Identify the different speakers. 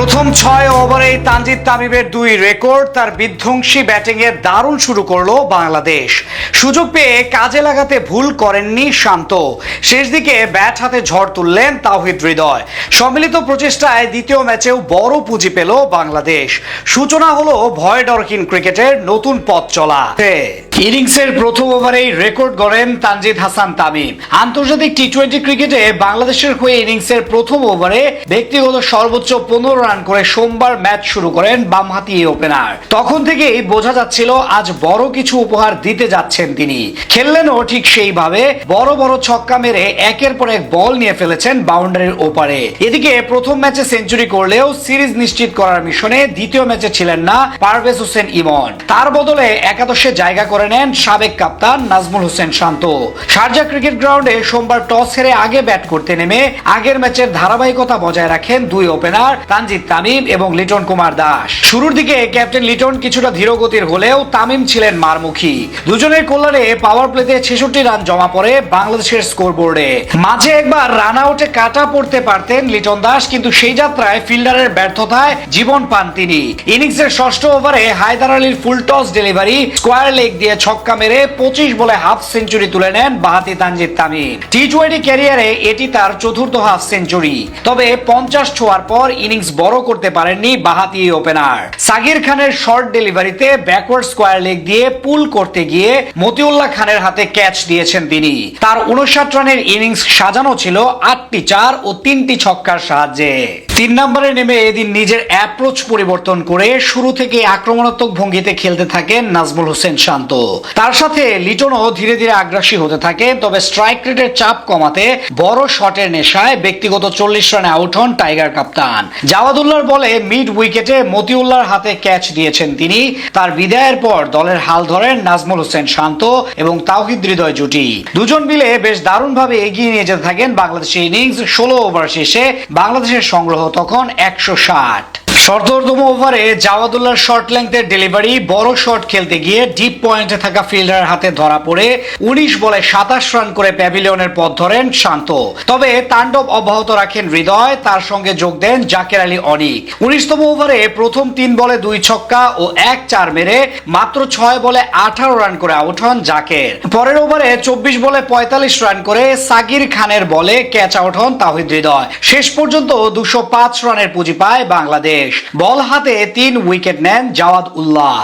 Speaker 1: প্রথম ছয় ওভারেই তানজিদ তামিমের দুই রেকর্ড, তার বিধ্বংসী ব্যাটিংয়ে দারুণ শুরু করল বাংলাদেশ। সুযোগ পেয়ে কাজে লাগাতে ভুল করেননি শান্ত। শেষ দিকে ব্যাট হাতে ঝড় তুললেন তাওহিদ হৃদয়। সম্মিলিত প্রচেষ্টায় দ্বিতীয় ম্যাচেও বড় পুঁজি পেল বাংলাদেশ। সূচনা হলো ভয় ডরকিন ক্রিকেটের নতুন পথ চলা। ইনিংসের প্রথম ওভারেই রেকর্ড গড়েন তানজিদ হাসান তামিম। আন্তর্জাতিক টি টোয়েন্টি ক্রিকেটে বাংলাদেশের হয়ে ইনিংসের প্রথম ওভারে ব্যক্তিগত সর্বোচ্চ পনেরো রান করে সোমবার ম্যাচ শুরু করেন বামহাতি এই ওপেনার তখন থেকেই বোঝা যাচ্ছিল আজ বড় কিছু উপহার দিতে যাচ্ছেন তিনি। খেললেনও ঠিক সেইভাবে বড় বড় ছক্কা মেরে একের পর এক বল নিয়ে ফেলেছেন বাউন্ডারির ওপারে। এদিকে প্রথম ম্যাচে সেঞ্চুরি করলেও সিরিজ নিশ্চিত করার মিশনে দ্বিতীয় ম্যাচে ছিলেন না পারভেজ হোসেন ইমন। তার বদলে একাদশে জায়গা করে নেন সাবেক কাপ্তান নাজমুল হোসেন শান্ত। শারজা ক্রিকেট গ্রাউন্ডে সোমবার টস হেরে আগে ব্যাট করতে নেমে আগের ম্যাচের ধারাবাহিকতা বজায় রাখেন দুই ওপেনার তানজিদ তামিম এবং লিটন কুমার দাস। শুরুর দিকে ক্যাপ্টেন লিটন কিছুটা ধীরগতির হলেও তামিম ছিলেন মারমুখী। দুজনের কল্যাণে পাওয়ার প্লেতে ছেষট্টি রান জমা পড়ে বাংলাদেশের স্কোরবোর্ডে মাঝে একবার রান আউটে কাটা পড়তে পারতেন লিটন দাস, কিন্তু সেই যাত্রায় ফিল্ডারের ব্যর্থতায় জীবন পান তিনি। ইনিংসের ষষ্ঠ ওভারে হায়দার আলীর full toss delivery square leg দিয়ে ছক্কা মেরে পঁচিশ বলে হাফ সেঞ্চুরি তুলে নেন বাহাতি তানজিদ তামিম। টি টোয়েন্টি ক্যারিয়ারে এটি তার চতুর্থ হাফ সেঞ্চুরি তবে পঞ্চাশ ছোঁয়ার পর ইনিংস বড় করতে পারেননি বাহাতি ওপেনার সাগির খানের শর্ট ডেলিভারিতে ব্যাকওয়ার্ড স্কোয়ার লেগ দিয়ে পুল করতে গিয়ে মতিউল্লাহ খানের হাতে ক্যাচ দিয়েছেন তিনি। তার উনষাট রানের ইনিংস সাজানো ছিল আটটি চার ও তিনটি ছক্কার সাহায্যে। তিন নম্বরে নেমে এদিন নিজের অ্যাপ্রোচ পরিবর্তন করে শুরু থেকে আক্রমণাত্মক ভঙ্গিতে খেলতে থাকেন নাজমুল হোসেন শান্ত। তার সাথে লিটনও ধীরে ধীরে আগ্রাসী হতে থাকে, তবে স্ট্রাইক রেটের চাপ কমাতে বড় শটের নেশায় ব্যক্তিগত চল্লিশ রানে আউট হন টাইগার কাপ্তান। জাওয়াদুল্লাহর বলে মিড উইকেটে মতিউল্লাহর হাতে ক্যাচ দিয়েছেন তিনি। তার বিদায়ের পর দলের হাল ধরেন নাজমুল হোসেন শান্ত এবং তাওহিদ হৃদয় জুটি। দুজন মিলে বেশ দারুণভাবে এগিয়ে নিয়ে যেতে থাকেন বাংলাদেশের ইনিংস ষোলো ওভার শেষে। বাংলাদেশের সংগ্রহ তখন একশো ষাট। সর্দরতম ওভারে জাওয়াদুল্লাহর শর্ট লেংথের ডেলিভারি বড় শট খেলতে গিয়ে ডিপ পয়েন্টে থাকা ফিল্ডারের হাতে ধরা পড়ে উনিশ বলে সাতাশ রান করে প্যাভিলিয়নের পথ ধরেন শান্ত। তবে তাণ্ডব অব্যাহত রাখেন হৃদয়, তার সঙ্গে যোগ দেন জাকের আলী অনিক। উনিশতম ওভারে প্রথম তিন বলে দুই ছক্কা ও এক চার মেরে মাত্র ছয় বলে আঠারো রান করে আউট হন জাকের। পরের ওভারে চব্বিশ বলে পঁয়তাল্লিশ রান করে সাকির খানের বলে ক্যাচ আউট হন তাহিদ হৃদয়। শেষ পর্যন্ত দুশো পাঁচ রানের পুঁজি পায় বাংলাদেশ। বল হাতে তিন উইকেট নেন জাওয়াদ উল্লাহ।